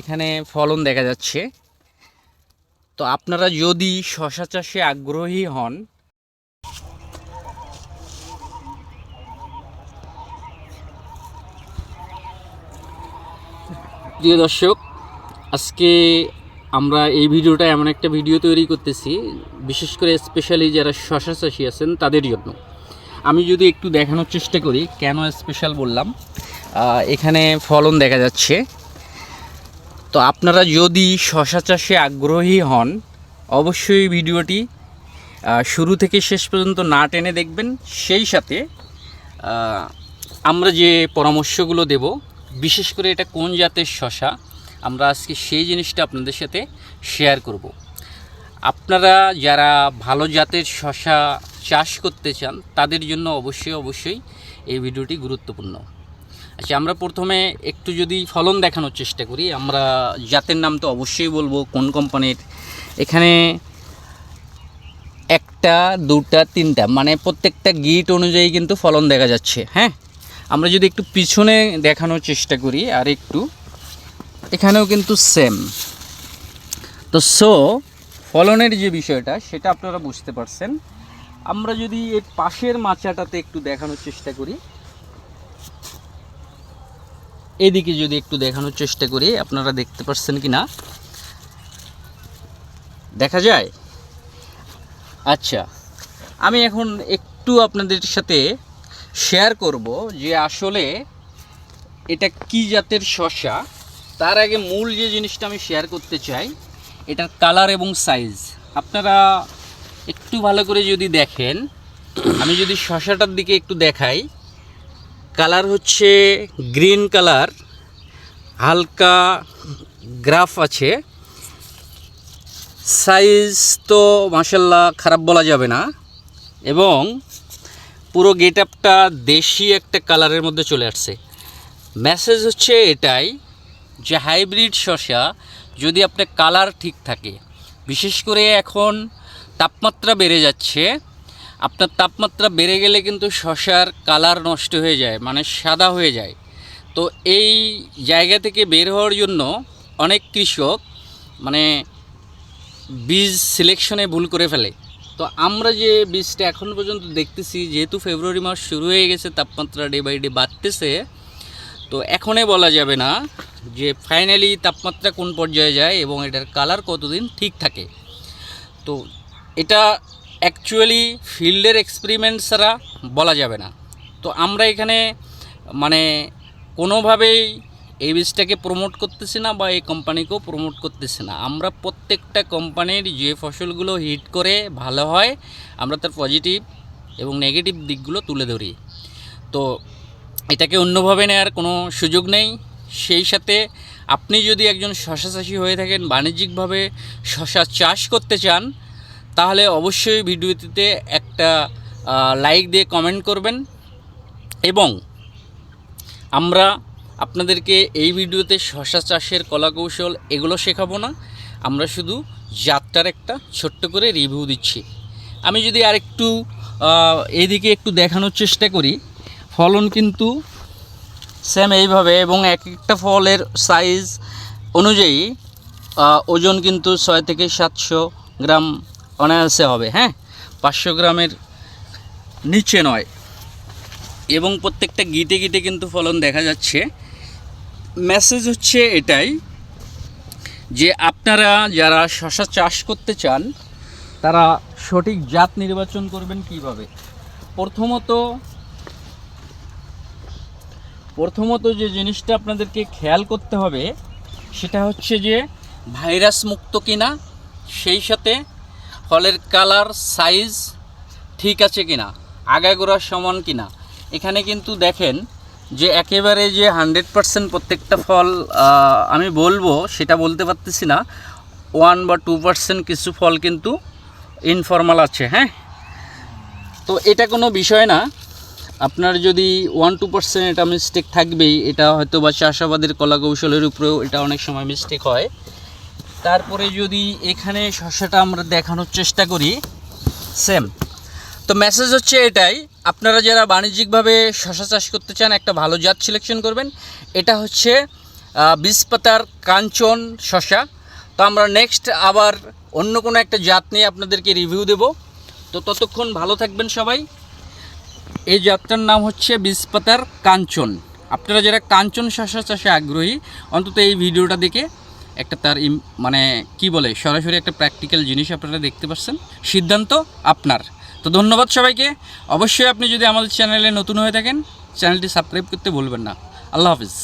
এখানে ফলন দেখা যাচ্ছে। তো আপনারা যদি শশা চাষে আগ্রহী হন, প্রিয় দর্শক, আজকে আমরা এই ভিডিওটা এমন একটা ভিডিও তৈরি করতেছি, বিশেষ করে স্পেশালি যারা শশা চাষি আছেন তাদের জন্য। আমি যদি একটু দেখানোর চেষ্টা করি, কেন স্পেশাল বললাম? এখানে ফলন দেখা যাচ্ছে। তো আপনারা যদি শশা চাষে আগ্রহী হন, অবশ্যই ভিডিওটি শুরু থেকে শেষ পর্যন্ত না টেনে দেখবেন। সেই সাথে আমরা যে পরামর্শগুলো দেব, বিশেষ করে এটা কোন জাতের শশা, আমরা আজকে সেই জিনিসটা আপনাদের সাথে শেয়ার করব। আপনারা যারা ভালো জাতের শশা চাষ করতে চান, তাদের জন্য অবশ্যই অবশ্যই এই ভিডিওটি গুরুত্বপূর্ণ। আচ্ছা আমরা প্রথমে একটু যদি ফলন দেখানোর চেষ্টা করি, আমরা জাতের নাম তো অবশ্যই বলব, কোন কোম্পানির? এখানে একটা, দুটা, তিনটা মানে প্রত্যেকটা গিট অনুযায়ী কিন্তু ফলন দেখা যাচ্ছে হ্যাঁ? আমরা যদি একটু পিছনে দেখানোর চেষ্টা করি, আর একটু, এখানেও কিন্তু সেম তো সো ফলনের যে বিষয়টা, সেটা আপনারা বুঝতে পারছেন। আমরা যদি এর পাশের মাচাটাতে একটু দেখানোর চেষ্টা করি এদিকে যদি একটু দেখানোর চেষ্টা করি, আপনারা দেখতে পাচ্ছেন কি না দেখা যায়? আচ্ছা আমি এখন একটু আপনাদের সাথে শেয়ার করব যে আসলে এটা কি জাতের শশা তার আগে মূল যে জিনিসটা আমি শেয়ার করতে চাই এটার কালার এবং সাইজ আপনারা একটু ভালো করে যদি দেখেন, আমি যদি শশাটার দিকে একটু দেখাই কালার হচ্ছে গ্রিন কালার, হালকা গ্রাফ আছে। সাইজ তো মাসাল্লাহ খারাপ বলা যাবে না এবং পুরো গেট আপটা দেশি একটা কালারের মধ্যে চলে আসছে। মেসেজ হচ্ছে এটাই যে হাইব্রিড শসা যদি আপনার কালার ঠিক থাকে, বিশেষ করে এখন তাপমাত্রা বেড়ে যাচ্ছে আপনার তাপমাত্রা বেড়ে গেলে কিন্তু শশার কালার নষ্ট হয়ে যায় মানে সাদা হয়ে যায়। তো এই জায়গা থেকে বের হওয়ার জন্য অনেক কৃষক মানে বীজ সিলেকশনে ভুল করে ফেলে। তো আমরা যে বীজটা এখন পর্যন্ত দেখতেছি, যেহেতু ফেব্রুয়ারি মাস শুরু হয়ে গেছে, তাপমাত্রা ডে বাই ডে বাড়তেছে, তো এখনই বলা যাবে না যে ফাইনালি তাপমাত্রা কোন পর্যায়ে যায় এবং এটার কালার কতদিন ঠিক থাকে। তো এটা অ্যাকচুয়ালি ফিল্ডের এক্সপেরিমেন্ট ছাড়া বলা যাবে না। তো আমরা এখানে মানে কোনোভাবেই এই বীজটাকে প্রমোট করতেছি না বা এই কোম্পানিকেও প্রমোট করতেছি না। আমরা প্রত্যেকটা কোম্পানির যে ফসলগুলো হিট করে ভালো হয়, আমরা তার পজিটিভ এবং নেগেটিভ দিকগুলো তুলে ধরি। তো এটাকে অন্যভাবে নেওয়ার কোনো সুযোগ নেই। সেই সাথে আপনি যদি একজন শশা চাষি হয়ে থাকেন, বাণিজ্যিকভাবে শশা চাষ করতে চান তাহলে অবশ্যই ভিডিওটিতে একটা লাইক দিয়ে কমেন্ট করবেন। এবং আমরা আপনাদেরকে এই ভিডিওতে শশা চাষের কলাকৌশল এগুলো শেখাবো না। আমরা শুধু যাত্রার একটা ছোট্ট করে রিভিউ দিচ্ছি। আমি যদি আরেকটু আহ, এইদিকে একটু দেখানোর চেষ্টা করি। ফলন কিন্তু সেম এইভাবে এবং এক একটা ফলের সাইজ অনুযায়ী ওজন কিন্তু ছয় থেকে সাতশো গ্রাম অনায়াসে হবে হ্যাঁ? পাঁচশো গ্রামের নিচে নয়। এবং প্রত্যেকটা গিটে গিটে কিন্তু ফলন দেখা যাচ্ছে। মেসেজ হচ্ছে এটাই যে আপনারা যারা শশা চাষ করতে চান, তারা সঠিক জাত নির্বাচন করবেন কীভাবে? প্রথমত প্রথমত যে জিনিসটা আপনাদেরকে খেয়াল করতে হবে, সেটা হচ্ছে যে ভাইরাস মুক্ত কিনা, সেই সাথে ফলের কালার সাইজ ঠিক আছে কিনা আগাগোড়া সমান কিনা। এখানে কিন্তু দেখেন যে একেবারে যে হান্ড্রেড পারসেন্ট প্রত্যেকটা ফল আমি বলব, সেটা বলতে পারতেছি না। ওয়ান বা টু পারসেন্ট কিছু ফল কিন্তু ইনফর্মাল আছে হ্যাঁ? তো এটা কোনো বিষয় না। আপনার যদি ওয়ান টু পার্সেন্ট এটা মিস্টেক থাকবেই, এটা হয়তো বা চাষাবাদের কলা কৌশলের উপরেও এটা অনেক সময় মিস্টেক হয়। তারপরে যদি এখানে শসাটা আমরা দেখানোর চেষ্টা করি সেম তো মেসেজ হচ্ছে এটাই, আপনারা যারা বাণিজ্যিকভাবে শশা চাষ করতে চান, একটা ভালো জাত সিলেকশন করবেন। এটা হচ্ছে বিষপাতার কাঞ্চন শশা তো আমরা নেক্সট আবার অন্য কোনো একটা জাত নিয়ে আপনাদেরকে রিভিউ দেব। তো ততক্ষণ ভালো থাকবেন সবাই। এই জাতটার নাম হচ্ছে বিষপাতার কাঞ্চন। আপনারা যারা কাঞ্চন শশা চাষে আগ্রহী, অন্তত এই ভিডিওটা দেখে একটা তার মানে কি বলে, সরাসরি একটা প্র্যাকটিক্যাল জিনিস আপনারা দেখতে পাচ্ছেন। সিদ্ধান্ত আপনার। তো ধন্যবাদ সবাইকে। অবশ্যই আপনি যদি আমাদের চ্যানেলে নতুন হয়ে থাকেন চ্যানেলটি সাবস্ক্রাইব করতে ভুলবেন না। আল্লাহ হাফিজ।